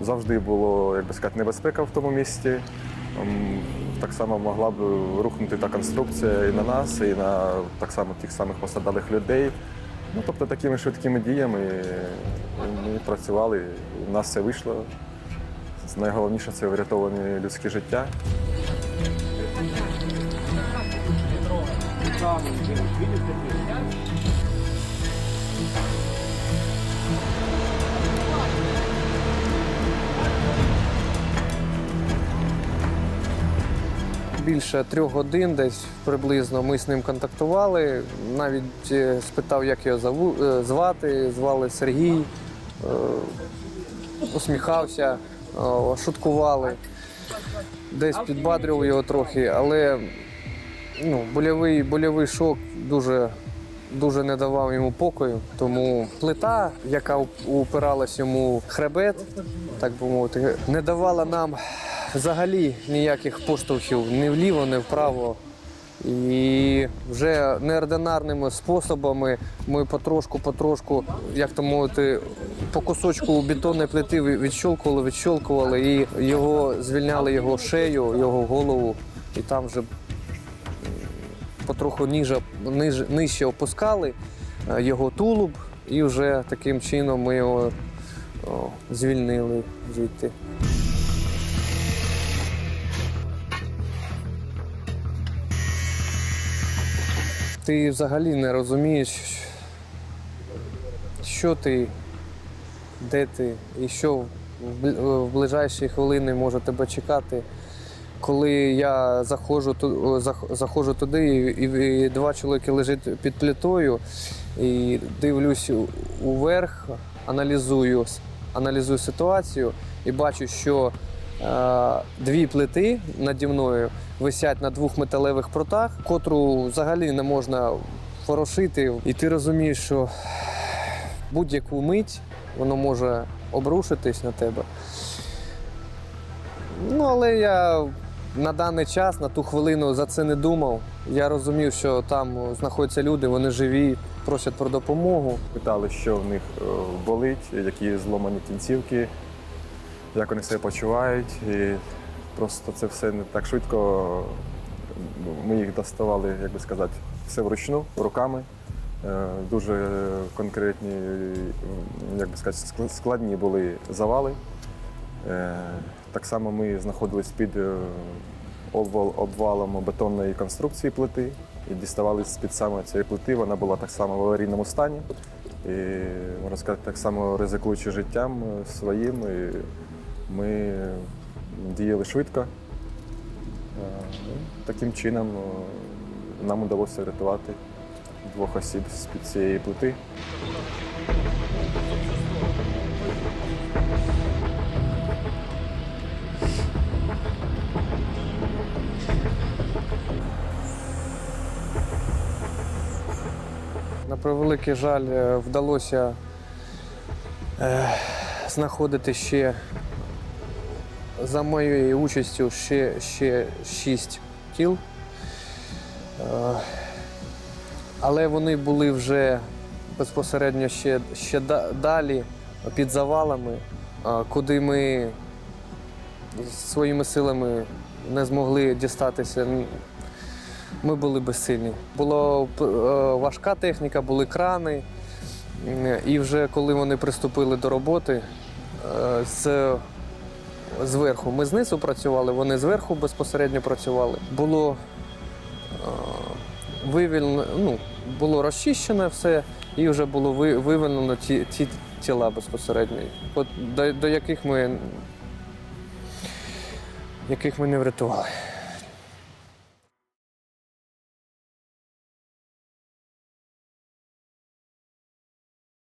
завжди було, як би сказати, небезпека в тому місці. Так само могла б рухнути та конструкція і на нас, і на так само тих самих пострадалих людей. Ну, тобто такими швидкими діями ми працювали, в нас все вийшло. Найголовніше це врятовані людські життя. Більше трьох годин десь приблизно ми з ним контактували. Навіть е, спитав, як його е, звати. Звали Сергій, е, усміхався, шуткували. Десь підбадрював його трохи, але ну, больовий, больовий шок дуже, дуже не давав йому покою. Тому плита, яка упиралась йому в хребет, так би мовити, не давала нам взагалі ніяких поштовхів ні вліво, ні вправо. І вже неординарними способами ми потрошку-потрошку, як то мовити, по кусочку бетонної плити відщолкували, відщолкували і його звільняли його шею, його голову, і там вже потроху ніже, ниж, нижче опускали е, його тулуб, і вже таким чином ми його о, звільнили звідти. Ти взагалі не розумієш, що ти, де ти і що в ближайші хвилини може тебе чекати. Коли я заходжу, заходжу туди, і, два чоловіки лежать під плитою, і дивлюсь уверх, аналізую, аналізую ситуацію і бачу, що дві плити наді мною висять на двох металевих прутах, котру взагалі не можна ворошити. І ти розумієш, що будь-яку мить воно може обрушитись на тебе. Ну, але я на даний час, на ту хвилину за це не думав. Я розумів, що там знаходяться люди, вони живі, просять про допомогу. Питали, що в них е, болить, які зломані кінцівки, як вони себе почувають. І просто це все не так швидко. Ми їх доставали, як би сказати, все вручну, руками. Е, Дуже конкретні, як би сказати, ск- складні були завали. Е, Так само ми знаходились під е, обвал- обвалом бетонної конструкції плити і діставали з-під саме цієї плити. Вона була так само в аварійному стані. І, можна сказати, так само ризикуючи життям своїм. І ми діяли швидко. Е, ну, Таким чином е, нам вдалося врятувати двох осіб з-під цієї плити. На превеликий жаль, е, вдалося е, знаходити ще за моєю участю ще, ще шість тіл. Е, але вони були вже безпосередньо ще, ще далі під завалами, е, куди ми своїми силами не змогли дістатися. Ми були безсильні. Була е, важка техніка, були крани. І вже коли вони приступили до роботи з, зверху, ми знизу працювали, вони зверху безпосередньо працювали. Було е, вивільнено, ну, було розчищено все, і вже було ви- вивільнено ті, ті тіла безпосередньо, от до, до яких ми, яких ми не врятували.